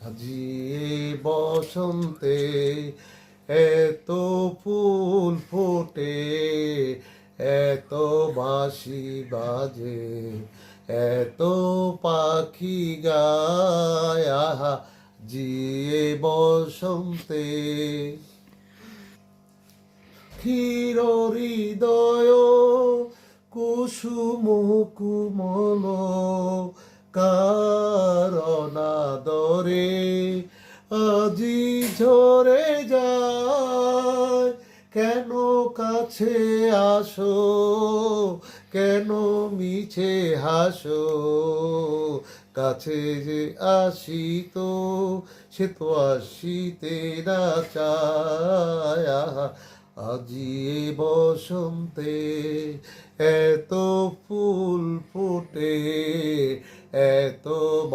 এই বসন্তে এত ফুল ফোটে, এত বাঁশি বাজে, এত পাখি গায়, আহা জিয়ে বসন্তে। ক্ষীর হৃদয় কুসুম কুমল কারণাদরে আজি ঝরে যায়। কেন কাছে আসো? কেন মিছে হাসো? কাছে যে আসিত সে তো আসিতে না চায়। আজি বসন্তে এত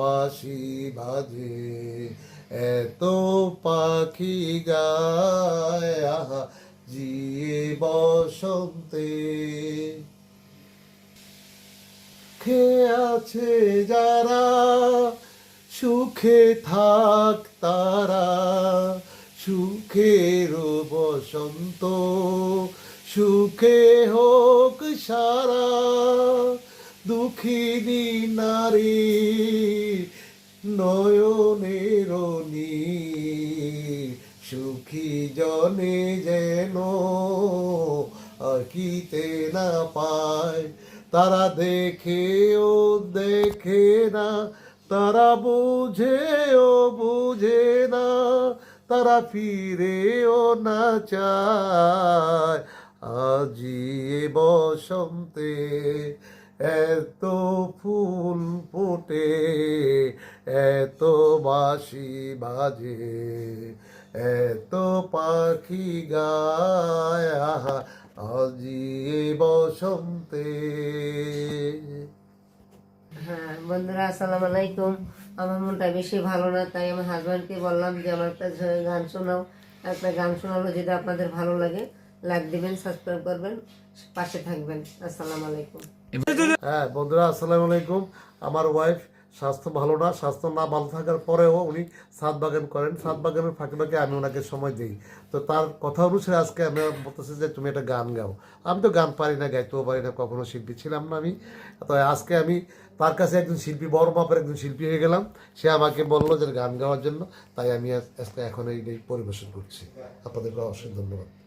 বাঁশি বাজে, এত পাখি গায় জিয়ে বসন্তে। সুখে আছে যারা সুখে থাক তারা, সুখের বসন্ত, সুখে হোক সারা। দুঃখিনী নারী নয়নের নীর সুখী জনে যেন আঁকিতে না পায়। তারা দেখেও দেখে না, তারা বুঝেও বুঝে না, তারা ফিরেও না চায়। আজি বসন্তে এত ফুল ফোটে এত বাঁশি বাজে এত পাখি গায় আহা, বসন্তে। হ্যাঁ বন্ধুরা আসসালামু আলাইকুম। আমার মনটা বেশি ভালো না তাই আমার হাজব্যান্ডকে বললাম যে আমার একটা গান শোনাও। একটা গান শোনালো যদি আপনাদের ভালো লাগে লাইক দিবেন সাবস্ক্রাইব করবেন পাশে থাকবেন। আসসালামু আলাইকুম। হ্যাঁ বন্ধুরা, আসসালামু আলাইকুম। আমার ওয়াইফ স্বাস্থ্য ভালো না, স্বাস্থ্য না ভালো থাকার পরেও উনি সাত বাগান করেন। সাত বাগানের ফাঁকে ফাঁকে আমি ওনাকে সময় দিই। তো তার কথা অনুসারে আজকে আমি বলতেছি যে, তুমি একটা গান গাও। আমি তো গান পারি না, গাইতেও পারি না, কখনো শিল্পী ছিলাম না আমি। তো আজকে আমি তার কাছে একজন শিল্পী, বড় মাপের একজন শিল্পী হয়ে গেলাম। সে আমাকে বলল যে, গান গাওয়ার জন্য। তাই আমি আজ- আজকে এখন এই এই পরিবেশন করছি। আপনাদেরকে অবশ্যই ধন্যবাদ।